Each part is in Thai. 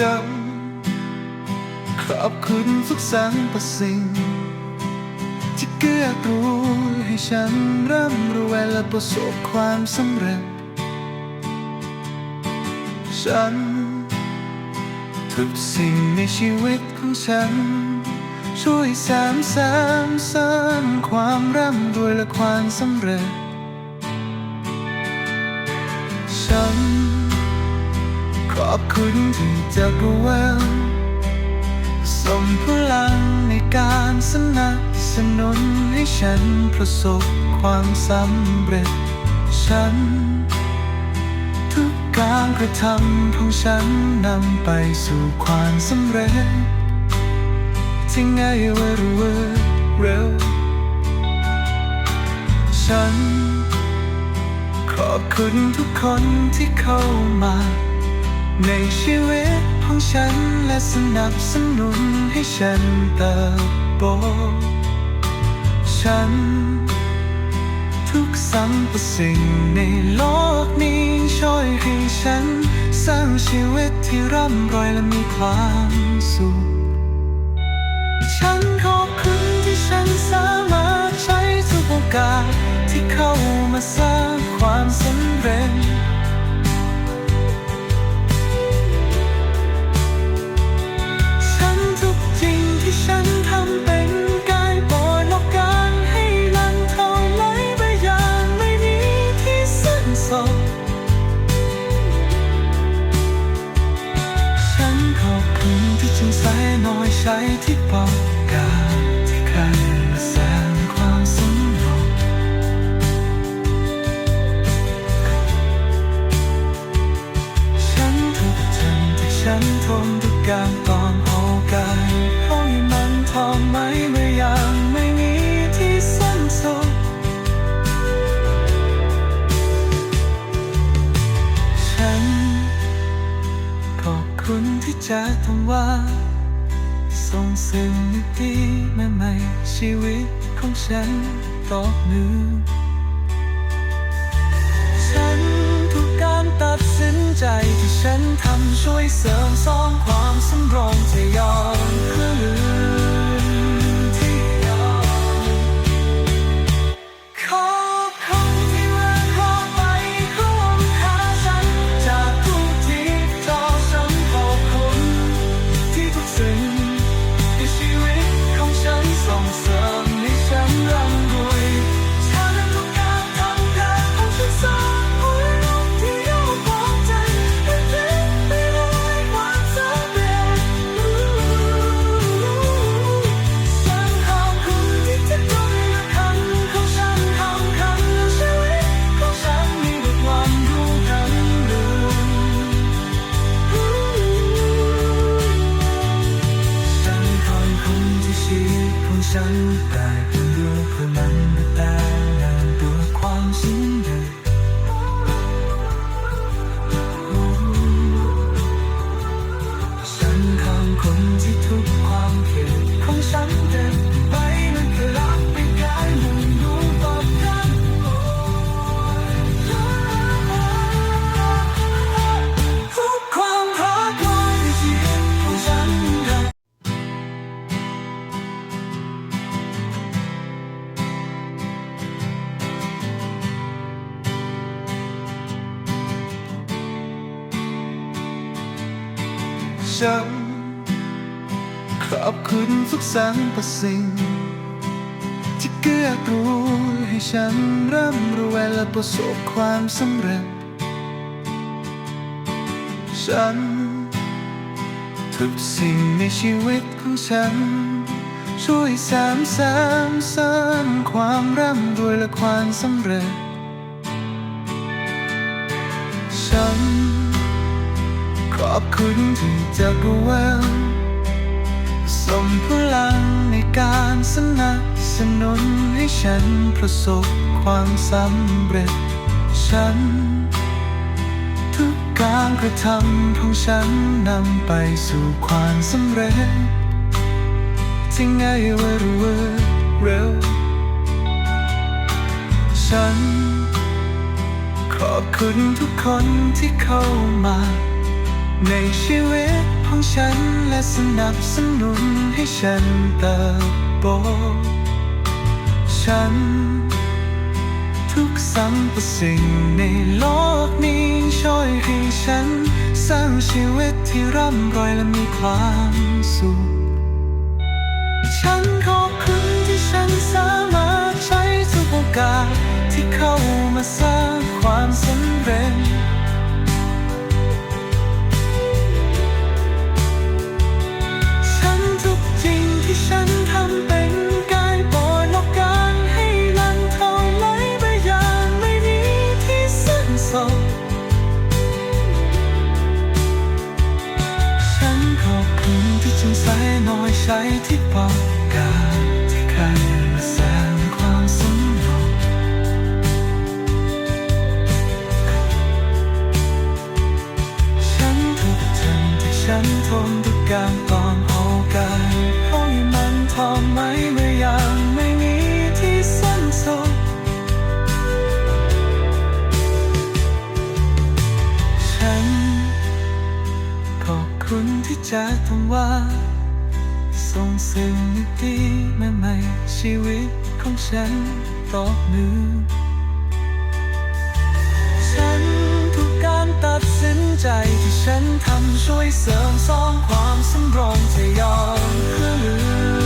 ฉันขอบคุณทุกสรรพสิ่ง ที่เกื้อกูลให้ฉันร่ำรวยและประสบความสำเร็จ ฉันทุกสิ่งในชีวิตของฉัน ช่วยสามสามสร้างความร่ำรวยและความสำเร็จ ฉัน ขอบคุณที่จักรวาลส่งพลังในการสนับสนุนให้ฉันประสบความสำเร็จ ฉัน ทุกการกระทำของฉันนำไปสู่ความสำเร็จ ที่ง่ายว่ารือว่าเร็ว ฉัน ขอบคุณทุกคนที่เข้ามา ในชีวิตของฉันและสนับสนุนให้ฉันเติบโตฉัน ทุกสรรพสิ่งในโลกนี้ช่วยให้ฉัน สร้างชีวิตที่ร่ำรวยและมีความสุขฉันขอบคุณที่ฉันสามารถใช้ทุกโอกาสที่เข้ามาสร้างความสำเร็จ ใช้ที่ปอกกา ชีวิตของฉันตอกหนึ่งฉันทุกการตัดสินใจที่ฉันทำช่วยเสริมสร้าง ฉันขอบคุณทุกสรรพสิ่ง ที่เกื้อกูลให้ฉันร่ำรวยและประสบความสำเร็จ ฉันทุกสิ่งในชีวิตของฉัน ช่วยสามสามสร้างความร่ำรวยและความสำเร็จ อบคุณที่จักรวาลส่งพลังในการสนับสนุนให้ฉันประสบความสำเร็จ ฉัน ทุกการกระทำของฉันนำไปสู่ความสำเร็จที่ง่ายว่ารือว่าเร็ว ฉัน ขอบคุณทุกคนที่เข้ามา ในชีวิตของฉันและสนับสนุนให้ฉันเติบโตฉัน ทุกสรรพสิ่งในโลกนี้ช่วยให้ฉัน สร้างชีวิตที่ร่ำรวยและมีความสุขฉันขอบคุณที่ฉันสามารถใช้ทุกโอกาสที่เข้ามาสร้าง ฉันทนทุกการตอนโอกาสเขาให้มันทอมไหมเมื่อยังไม่มีที่สิ้นสุดฉันขอบคุณที่จะทำว่าส่งสิ่งดีๆมาใหม่ชีวิตของฉันต่อมือ ใจที่ฉันทำช่วยเสริมสร้างความสำรองจะยอมคืน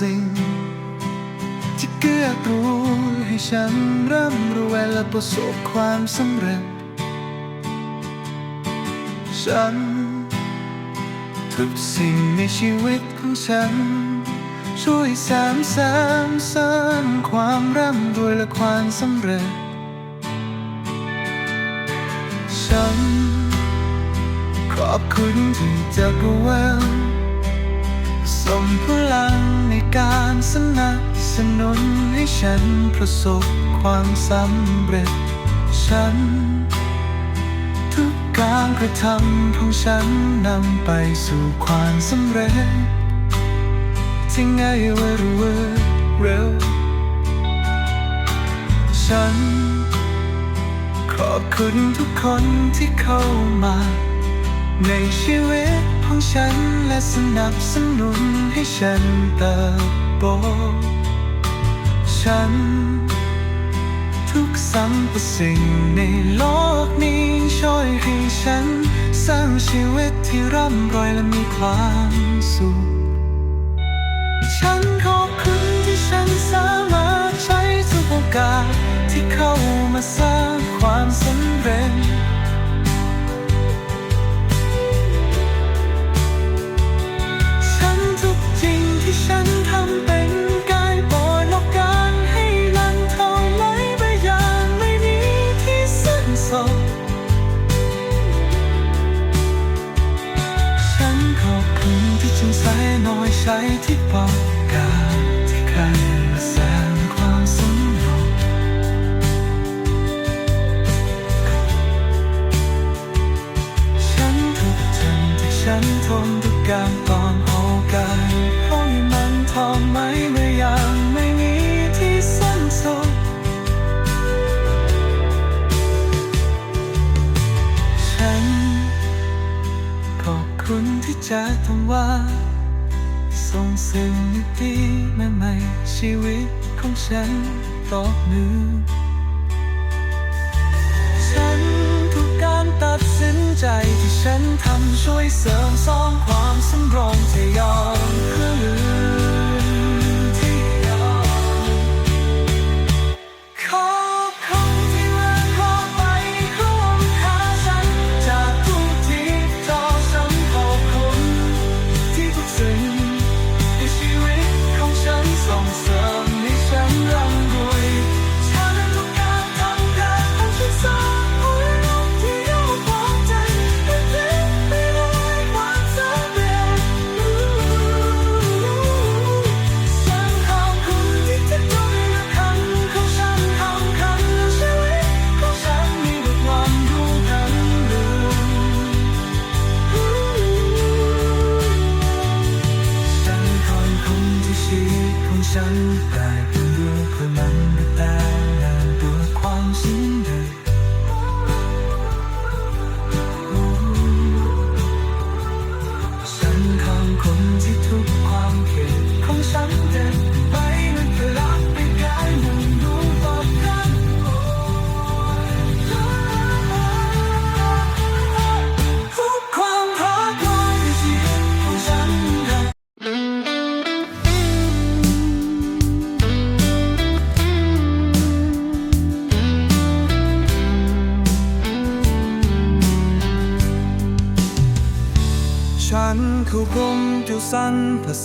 สิ่ง ที่เกื้อกูลให้ฉันร่ำรวยและประสบความสำเร็จ ฉัน ทุกสิ่งในชีวิตของฉัน ช่วยสามสามสร้างความร่ำรวยและความสำเร็จ ฉัน ขอบคุณที่จักรวาลส่งพลังใน การสนับสนุนให้ฉันประสบความสำเร็จ ฉัน ทุกการกระทำของฉันนำไปสู่ความสำเร็จที่ง่ายเวรเวอเร็ว ฉัน ขอบคุณทุกคนที่เข้ามาในชีวิต ของฉันและสนับสนุนให้ฉันเติบโตฉัน ทุกสรรพสิ่งในโลกนี้ช่วยให้ฉัน สร้างชีวิตที่ร่ำรวยและมีความสุข ฉันขอบคุณที่ฉันสามารถใช้ทุกโอกาสที่เข้ามาสร้างความสำเร็จ จะทำว่าส่งสิ่งดีมาใหม่ชีวิตของฉันตอบหนึ่งฉันทุกการตัดสินใจที่ฉันทำช่วยเสริมสร้างความสำรองที่ยอมคืน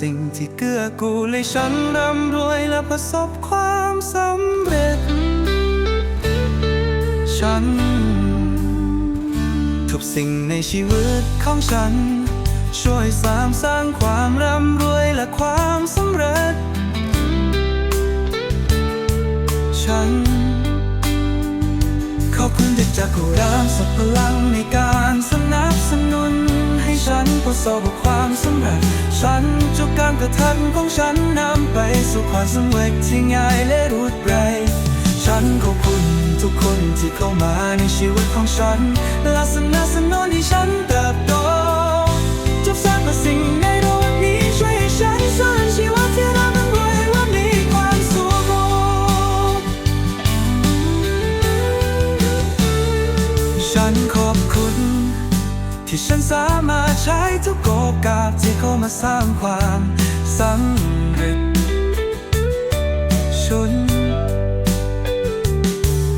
สิ่งที่เกื้อกูลให้ฉันร่ำรวยและประสบความสำเร็จ ฉัน ทุกสิ่งในชีวิตของฉัน ช่วยสร้างสร้างความร่ำรวยและความสำเร็จ ฉัน ขอบคุณที่จากผู้ร่างสัพลังในการสนับสนุน ฉันประสบความสำเร็จ ฉันจุกการกระทำของฉันนำไปสู่ความสำเร็จที่ง่ายและรวดเร็วฉันขอบคุณทุกคนที่เข้ามาในชีวิตของฉันและสนับสนุนให้ฉันเติบโตจบสร้างแต่สิ่งในโลกนี้ช่วยให้ฉันสร้างชีวิตที่ร่ำรวยและมีความสุขฉันขอบคุณ ที่ฉันสามารถใช้ทุกโอกาสที่เข้ามาสร้างความสำเร็จฉัน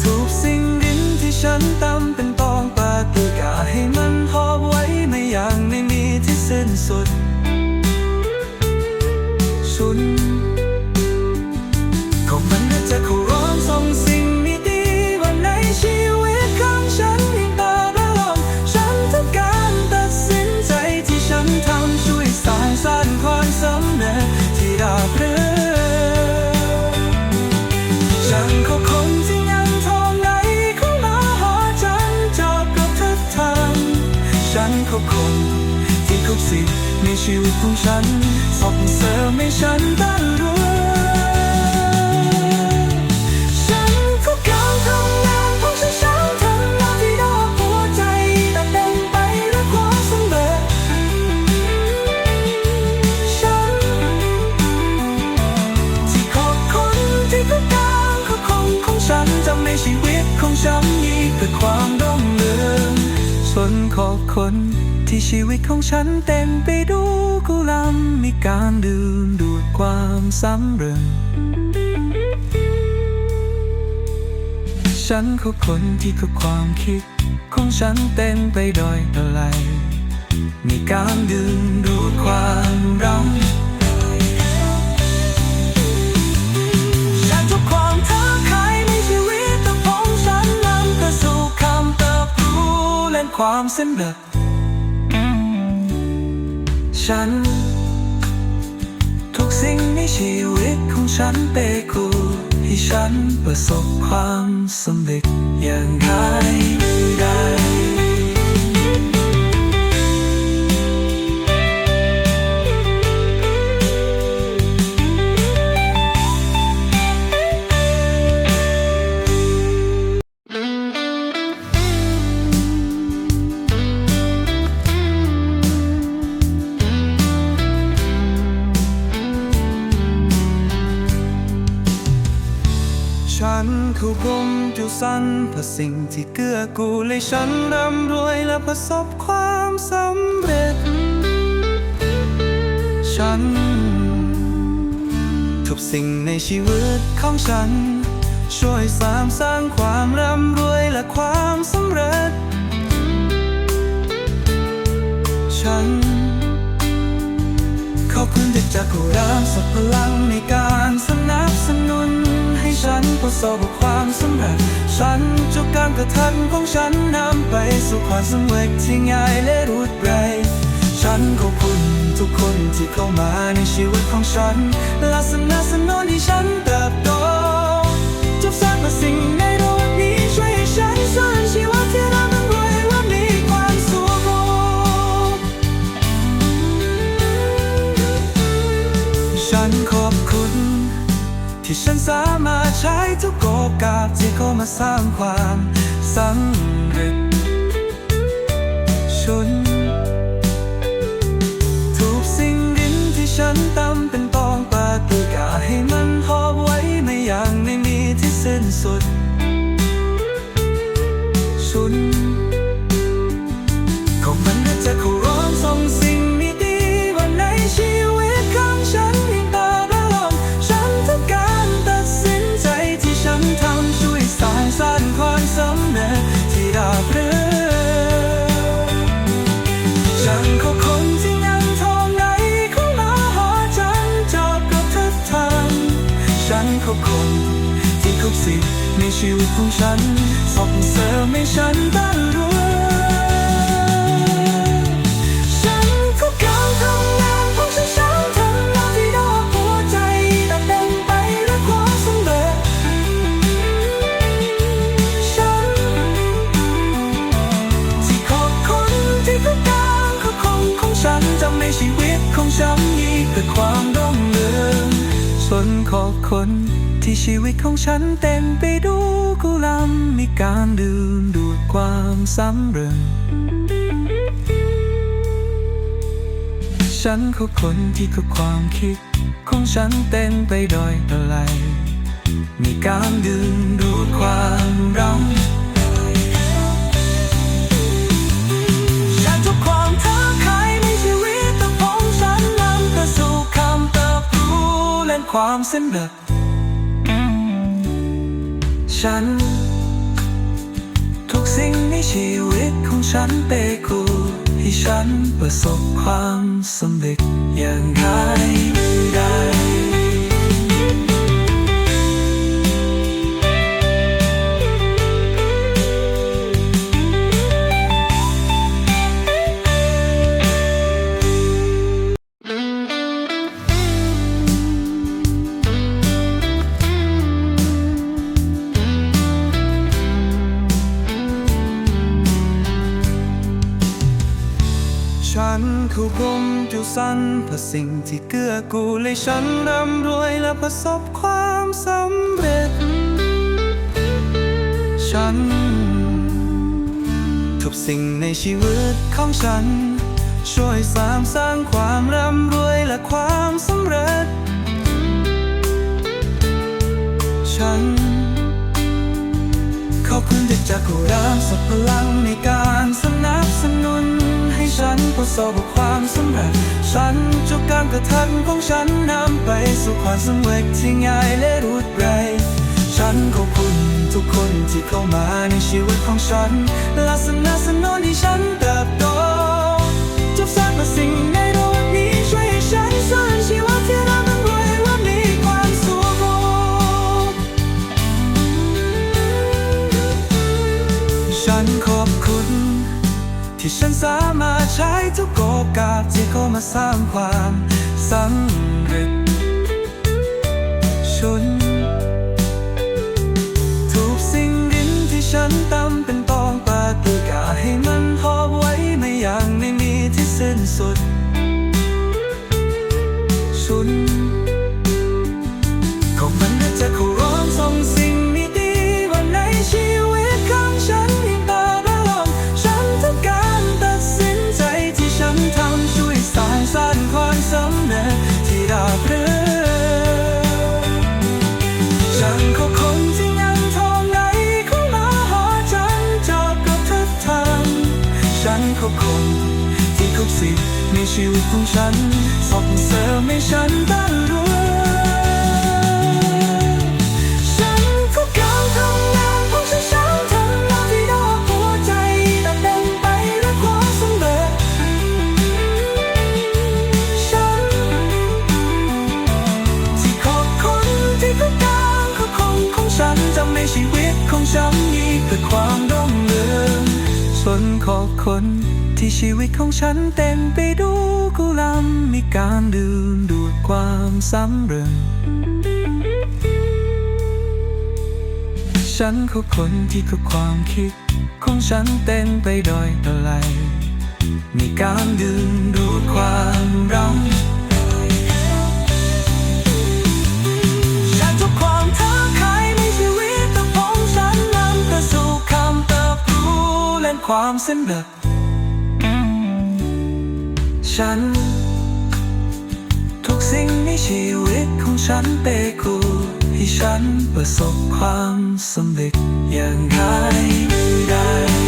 ทุกสิ่งดินที่ฉันตำเป็นตองปาฏิกาให้มันหอบไว้ไม่อย่างไม่มีที่สิ้นสุด ชีวิตของฉันส่งเสริมให้ฉันได้รู้ฉันก็ก้าทำงานของฉันฉันทำงานที่ดอกหัวใจแต่เต็มไปด้วยความสำเร็จฉันที่ขอบคุณที่ทุกการขอบคุณของฉันทำให้ชีวิตของฉันมีแต่ความรุ่งเรืองส่วนขอบคุณที่ ชีวิตของฉันเต็มไปด้วยกุลามีการดื่มดูดความสำเร็จฉันขอคุณที่ทุกความคิด ของฉันเต็มไปด้วยอะไร มีการดึงดูดความรำฉันจบความท้าทายในชีวิตของฉันนำไปสู่คำเติบโตและความสำเร็จ ฉัน ทุกสิ่งในชีวิตของฉันเปกูให้ฉันประสบความสำเร็จอย่างไรได้ สิ่งที่เกื้อกูลให้ฉันร่ำรวยและประสบความสำเร็จ ฉัน ทุกสิ่งในชีวิตของฉัน ช่วยสามสร้างความร่ำรวยและความสำเร็จ ฉันขอบคุณที่จากผู้ร่างสัพพลัง ฉันประสบความสำเร็จฉันจุกการกระทันของฉันนำไปสู่ความสำเร็จที่ง่ายและรวดเร็วฉันขอบคุณทุกคนที่เข้ามาในชีวิตของฉันและสนับสนุนให้ฉันเติบโตจบสร้างแต่สิ่งในโลกนี้ช่วยให้ฉันสร้างชีวิตที่ร่ำรวยและมีความสุขฉันขอบคุณ ที่ฉันสามารถ กาสที่เขามาสร้างความสำเร็จฉันถูกสิ่งดินที่ฉันตำเป็นตองปาฏิกาให้มันหอบไว้ไม่อย่างไม่มีที่สิ้นสุด ชีวิตของฉันส่งเสริมให้ฉันตั้รวยฉันก็การทำงานของฉันฉันทำงานที่ดอกหัวใจแต่เต็มไปด้วยความสำเร็จฉันที่ขอบคุณที่ทุกการขอคุณของฉันทำให้ชีวิตของฉันมีแต่ความร่มเรืองส่วนขอบคุณที่ชีวิตของฉันเต็มไป กุลำมีการดื่มดูดความสำเร็จฉันคือคนที่ทุกความคิด ของฉันเต็มไปด้วยอะไร มีการดึงดูดความรักฉันทุกความท้าทายในชีวิตของฉันนำไปสู่คำเติบโตและความสำเร็จ ฉัน ทุกสิ่งในชีวิตของฉันเปกูให้ฉันประสบความสำเร็จอย่างไรได้ือสิ่งที่เกื้อกูลให้ฉันร่ำรวยและประสบความสำเร็จ ฉัน ทุกสิ่งในชีวิตของฉัน ช่วยสามสร้างความร่ำรวยและความสำเร็จ ฉัน ขอบคุณที่จากผู้ร่างสัพพลังในการ ฉันประสบความสำเร็จ ฉันจุกการกระทันของฉันนำไปสู่ความสำเร็จที่ง่ายและรวดเร็วฉันขอบคุณทุกคนที่เข้ามาในชีวิตของฉันและสนับสนุนให้ฉันเติบโตจบสร้างแต่สิ่ง ที่ฉันสามารถใช้ทุกโอกาสที่เข้ามาสร้างความสัง ชีวิตของฉันส่งเสริมให้ฉันได้รู้ ที่ชีวิตของฉันเต็มไปด้วยกุลามีการดื่มดูดความสำเร็จฉันขอคุณที่ทุกความคิด ของฉันเต็มไปด้วยอะไร มีการดึงดูดความรักฉันทุกความท้าทายในชีวิตของฉันนำไปสู่คำติบโตและความสำเร็จ ฉัน ทุกสิ่งในชีวิตของฉันเปกูให้ฉันประสบความสำเร็จอย่างไรได้